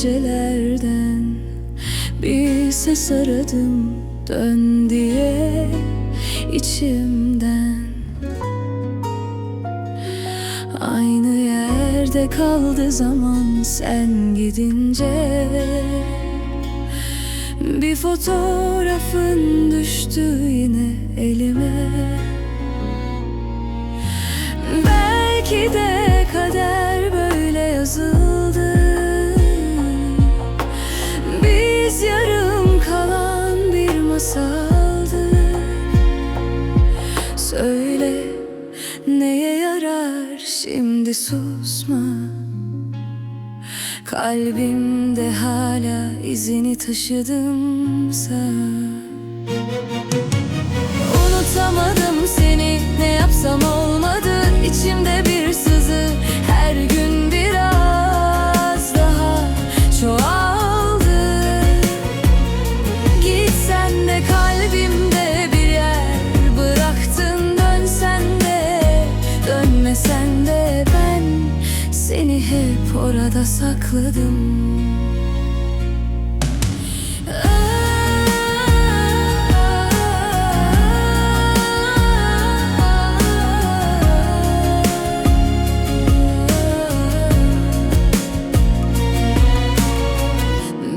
yerden Bir ses aradım dön diye içimden. Aynı yerde kaldı zaman sen gidince. Bir fotoğrafın düştü yine Söyle neye yarar şimdi susma. Kalbimde hala izini taşıdımsa Unutamadım seni ne yapsam olmadı. İçimde bir dönmesen de ben seni hep orada sakladım.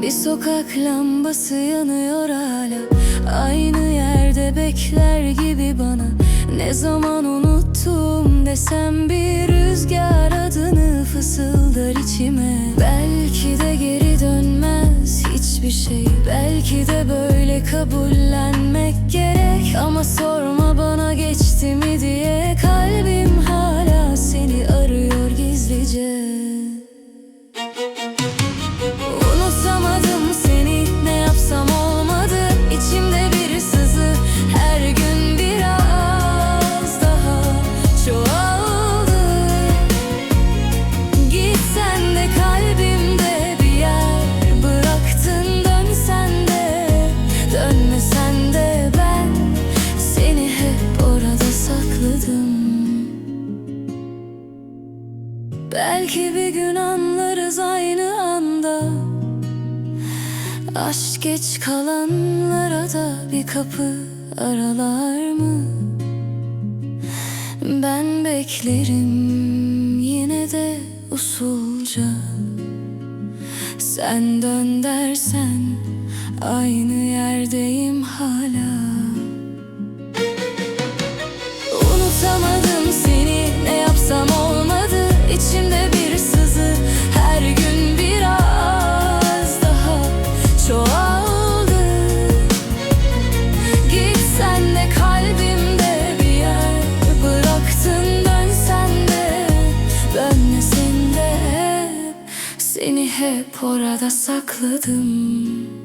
Bir sokak lambası yanıyor hala. Aynı yerde bekler gibi bana. Ne zaman unuttum desem bir rüzgar adını fısıldar içime. Belki de geri dönmez hiçbir şey. Belki de böyle kabullenmek gerek. Ama sorma bana geçti mi Belki bir gün anlarız aynı anda. Aşk geç kalanlara da bir kapı aralar mı? Ben beklerim yine de usulca. Sen dön dersen aynı yerdeyim hala hep orada sakladım